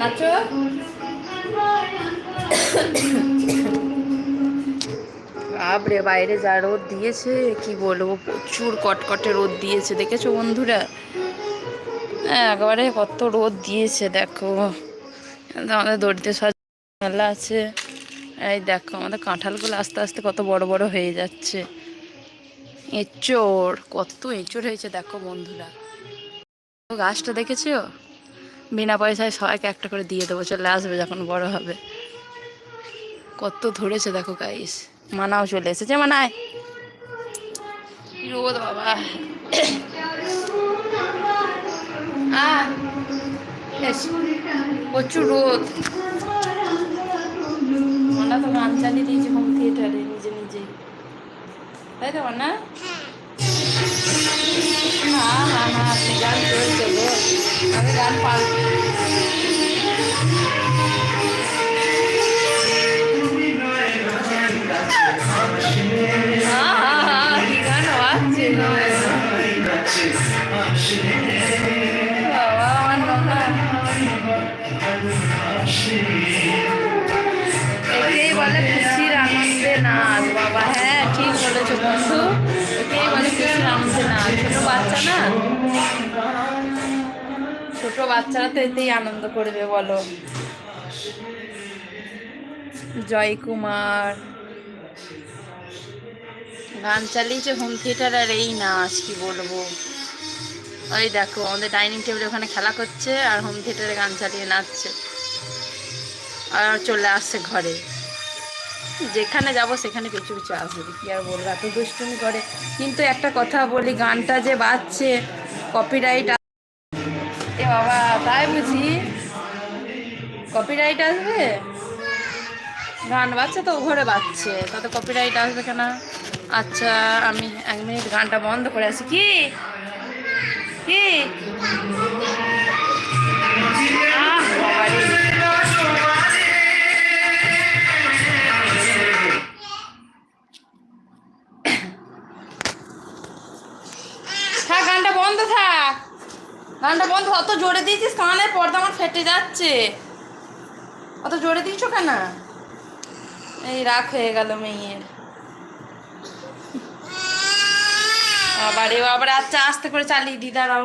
নাচো বাপরে, বাইরে যা রোদ দিয়েছে, কি বলব, প্রচুর কটকটে রোদ দিয়েছে, দেখেছ বন্ধুরা? হ্যাঁ একবারে কত রোদ দিয়েছে, দেখো। আমাদের দড়িতে সব মেলা আছে। এই দেখো, আমাদের কাঁঠালগুলো আস্তে আস্তে কত বড় বড় হয়ে যাচ্ছে। এঁচড়, কত এঁচড় হয়েছে, দেখো বন্ধুরা। গাছটা দেখেছ? বিনা পয়সায় সবাইকে একটা করে দিয়ে দেবো, চলে আসবে যখন বড় হবে। কত ধরেছে দেখো গাইস মানাও চলে এসেছে। মানায় রোদ বাবা। প্রচুর রোদ। মানা তো গান চালিয়ে দিয়েছে হোম থিয়েটারে নিজে নিজে। তাই তো মানা? না না না আপনি গান চলছে গো আমি গান পাল কি গান বাজছে গো বাবা আমার নোনা একেই বলে খুশির আনন্দে নাচ। বাবা হ্যাঁ ঠিক বলেছ বন্ধু। না? ছোট বাচ্চারা তো এতেই আনন্দ করবে, বলো। জয় কুমার। গান চালিয়েছে হোম থিয়েটার আর এই নাচ কি বলব? ওই দেখো, আমাদের ডাইনিং টেবিলে ওখানে খেলা করছে আর হোম থিয়েটারে গান চালিয়ে নাচছে। আর চলে আসছে ঘরে। যেখানে যাব সেখানে পিছু পিছু আসবে কি আর বলব, এত দুষ্টুমি করে। কিন্তু একটা কথা বলি, গানটা যে বাজছে কপিরাইট এ বাবা, তাই বুঝি? কপিরাইট আসবে? গান বাজছে তো ও ঘরে বাজছে, তাতে কপিরাইট আসবে কেন? আচ্ছা আমি এক মিনিট গানটা বন্ধ করে আসি। কি? কি? থাক। গানটা বন্ধ অত জোরে দিয়েছিস পর্দা আমার ফেটে যাচ্ছে। অত জোরে দিয়েছ কেন? এই হয়ে গেল মেয়ের। আবার এ আবার আচ্ছা আস্তে করে চালিয়ে দি দাঁড়াও।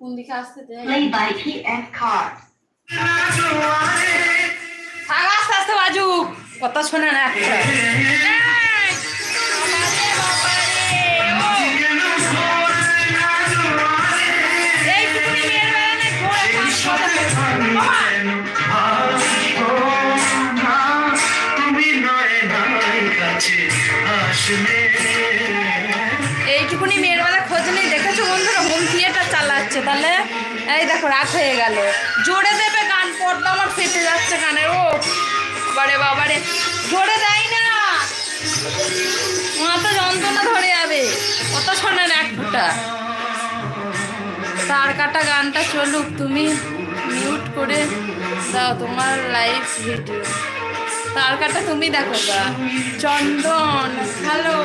কোন দিকে আসতে আস্তে আস্তে বাজুক। কথা শোনা না একটা। এইটুকুনি মেয়ের বেলা খোঁজ নেই। দেখেছ বন্ধুরা? হোম থিয়েটার চালাচ্ছে। তাহলে এই দেখো, রাত হয়ে গেল। জোরে দেবে গান পড়ল আমার ফেটে যাচ্ছে গানে, ও বারে বাবারে। জোরে দেয় না। মাথা যন্ত্রণা ধরে যাবে। কত শোনেন এক ফুটা। তার কাটা গানটা চলুক, তুমি মিউট করে দাও তোমার লাইভ ভিডিও তার কাটা তুমি দেখো Chandan hello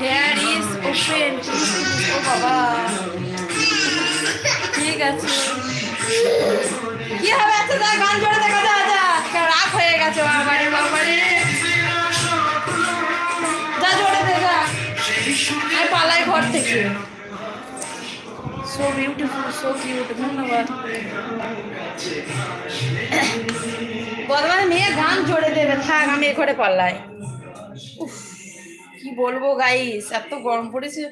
here is open ও বাবা। ঠিক আছে। কি হবে? আচ্ছা যা গান জোরে দেখা, যা যা। রাগ হয়ে গেছে বাবারে বাবারে। যা জোরে দেখা আমি পালাই ঘর থেকে। সো বিউটিফুল সো কিউট ধন্যবাদ। বদমাস মেয়ে গান জোরে দেবে, থাক, আমি এ ঘরে পাল্লাই। কি বলব গাইস এত গরম পড়েছে।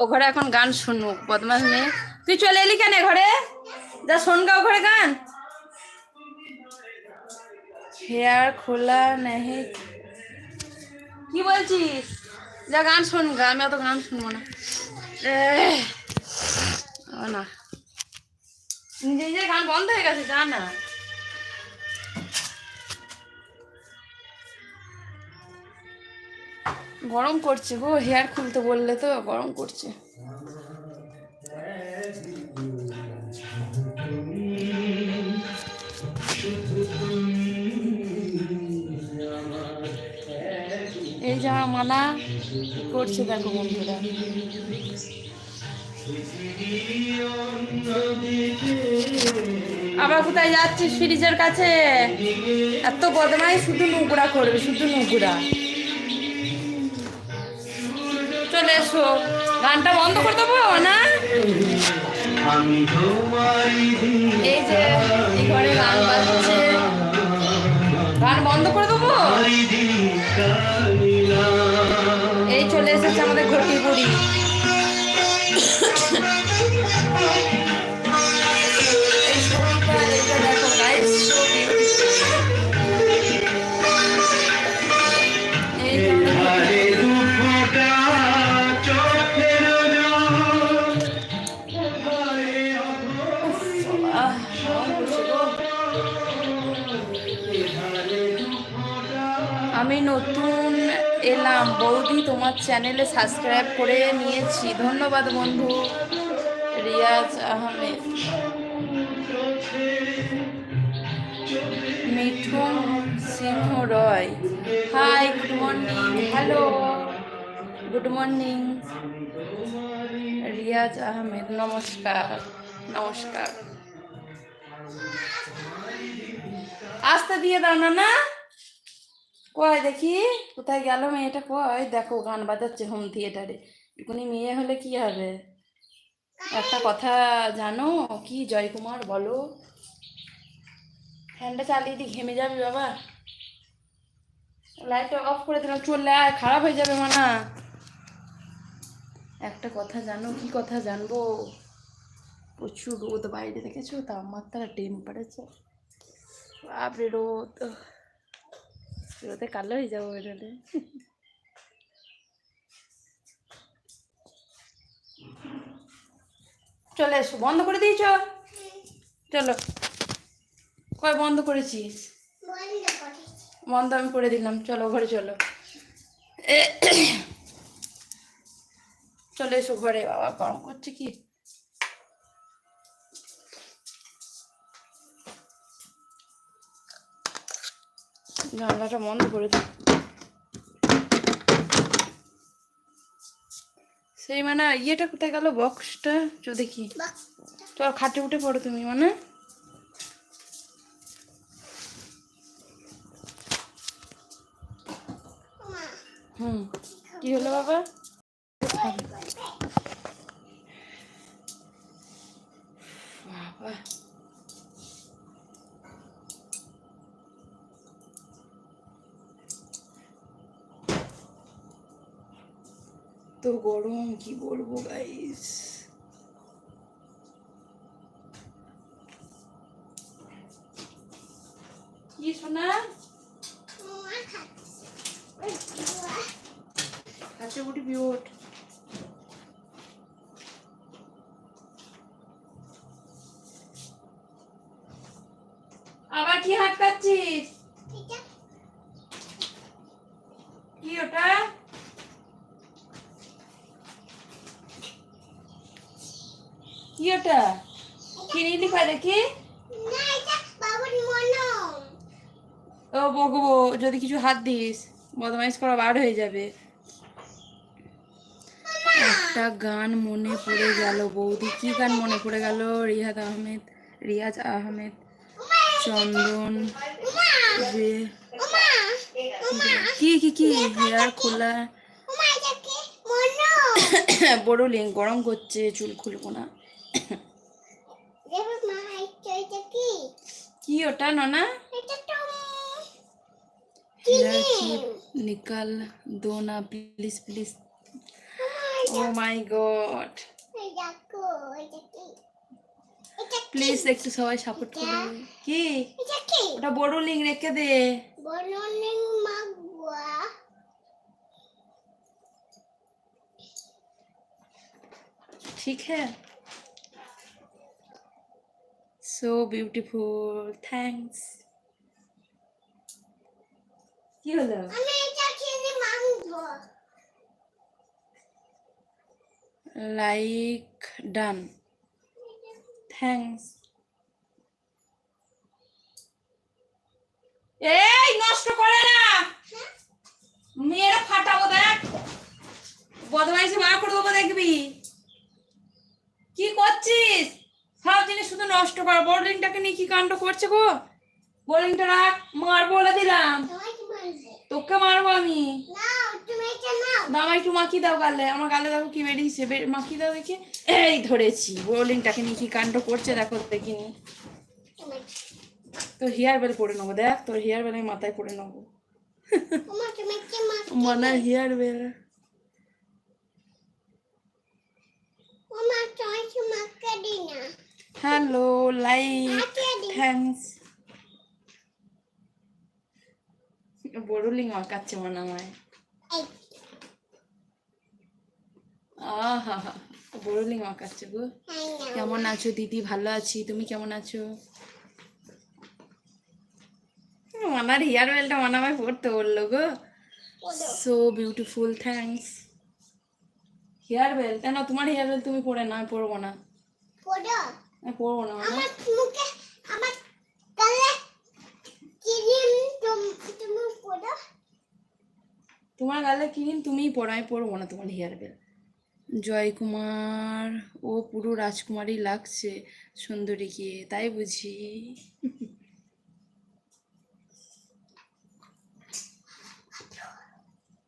ও ঘরে এখন গান শুনুক বদমাস মেয়ে। তুই চলে এলি কেন ঘরে? যা শোন গা ও ঘরে গান। হেয়ার খোলা নেই কি বলছিস? যা গান শোন, গা, আমি অত গান শুনব না। না। নিজে নিজে গান বন্ধ হয়ে গেছে, যা না। গরম করছে গো হেয়ার খুলতে বললে তো গরম করছে। এই যে মানা করছে দেখো বন্ধুরা। আবার কোথায় যাচ্ছিস ফ্রিজের কাছে? এত বদমাই শুধু নোংরা করবে, শুধু নোংরা। চলে এসো। গানটা বন্ধ করে দেবো, না? এই যে ঘরে গান বাজছে। গান বন্ধ করে দেবো? চলে এসেছে আমাদের ঘটি বুড়ি। আমি নতুন এলাম। বৌদি, তোমার চ্যানেলে সাবস্ক্রাইব করে নিয়েছি। ধন্যবাদ বন্ধু। Riyaz Ahmed. Mithun Singh Roy. Hi good morning hello good morning Riyaz Ahmed, নমস্কার। নমস্কার। আস্তে দিয়ে দাও না না কয়, দেখি, কোথায় গেল মেয়েটা? কয়, দেখো, গান বাজাচ্ছে হোম থিয়েটারে এখনই মেয়ে হলে কি হবে? একটা কথা জানো, কি জয়কুমার বলো? ফ্যানটা চালিয়ে দি ঘেমে যাবে বাবা। লাইটটা অফ করে দিলাম চললে আয় খারাপ হয়ে যাবে মানা। একটা কথা জানো, কি কথা জানব? প্রচুর রোদ, বাইরে দেখেছ? তাপমাত্রা টেম্পারেচার বাপরে রোদ রোদে কালো হয়ে যাব বেরোলে চলে এসো বন্ধ করে দিয়েছ চলো কয় বন্ধ করেছিস বন্ধ আমি করে দিলাম চলো ঘরে চলো চলে এসো ঘরে বাবা গরম করছে কি জানলাটা বন্ধ করে দিই। সেই মানে ইয়েটা কোথায় গেল? বক্সটা চো দেখি। চল খাটে উঠে পড়ো তুমি মানে? হুম। কি হলো বাবা বাবা? তো গরম কি বলব গাইস কি বিউট। আবার কি হাত কাচ্ছিস কি ওটা কি ওটা কি দেখি ও বকবো যদি কিছু হাত দিস বদমাইশ করা বার হয়ে যাবে। একটা গান মনে পড়ে গেল বৌদি কি গান মনে পড়ে গেল? রিয়াদ আহমেদ রিয়াজ আহমেদ চন্দন রে কি কি কি? হেয়ার খোলা। বড় লিং গরম করছে চুল খুলবো না। কি ওটা ননা? নিকাল দো না please. Please oh my god please একটু সবাই সাপোর্ট করো। কি? ওটা বড় লিং রেখে দে। মাগুয়া ঠিক হ্যাঁ। সো বিউটিফুল থ্যাংকস কি হলো লাইক ডান থ্যাংকস এই নষ্ট করে না। মেয়েরা ফাটাবো দেখ। বদমাইশি মা করে দেবো দেখবি। কি করছিস? বোলিংটাকে নিয়ে কি কাণ্ড করছে গো? বোলিংটা রাখ, মার বলে দিলাম। তোকে মারবো আমি। দামা একটু মাখি দাও গালে। আমার গালে দেখো কি বেরিয়েছে মাখি দাও দেখে। এই ধরেছি। বোলিংটাকে নিয়ে কি কাণ্ড করছে দেখো, দেখিনি। তোর হেয়ার বেল পরে নেব, দেখ, তোর হেয়ার বেল আমি মাথায় পরে নেব। মনার hair bell hello like thanks বড়ুলিং আঁকাচ্ছে মনে হয় আহা বড়ুলিং আঁকাচ্ছে গো কেমন আছো দিদি? ভালো আছি। তুমি কেমন আছো? মানার হেয়ার বেলটা মনে হয় পড়তে বলল গো। So beautiful thanks hair bell কেন? তোমার হেয়ার বেল তুমি পরে না আমি পরবো না। আমি পরবো না মানে। আমার মুখে আমার গালে ক্রিম তুমি পড়ো। তোমার গালে কিরিম তুমিই পরো আমি পরবো না তোমার হেয়ার বেল জয় কুমার ও পুরো রাজকুমারই লাগছে সুন্দরীকে তাই বুঝি।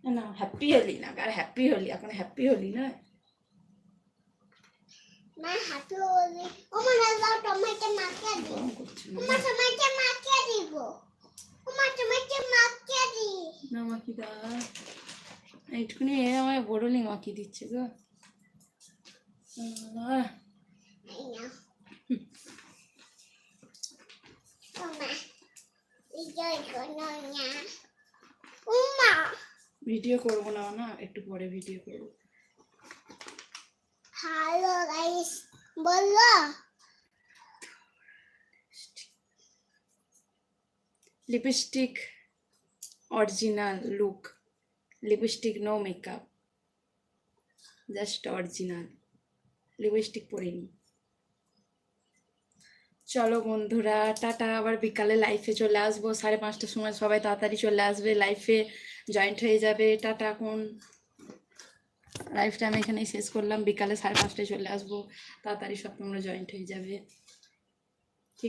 না হ্যাপি হলি না আর হ্যাপি হলি? এখন হ্যাপি হলি না মা হাঁটু না মাখি দা। এইটুকুনি এ আমায় বড়লি মাখি দিচ্ছে গো। ভিডিও করব না না একটু পরে ভিডিও করব। হ্যালো গাইস বলো lipstick original look lipstick no makeup just original lipstick পরিনি। চলো বন্ধুরা, টাটা, আবার বিকালে লাইফে চলে আসব, সাড়ে পাঁচটার সময় সবাই তাড়াতাড়ি চলে আসবে লাইফে জয়েন্ট হয়ে যাবে। টাটা, এখন লাইফটা আমি এখানেই শেষ করলাম, বিকালে সাড়ে পাঁচটায় চলে আসব, তাড়াতাড়ি সব তোমরা জয়েন্ট হয়ে যাবে।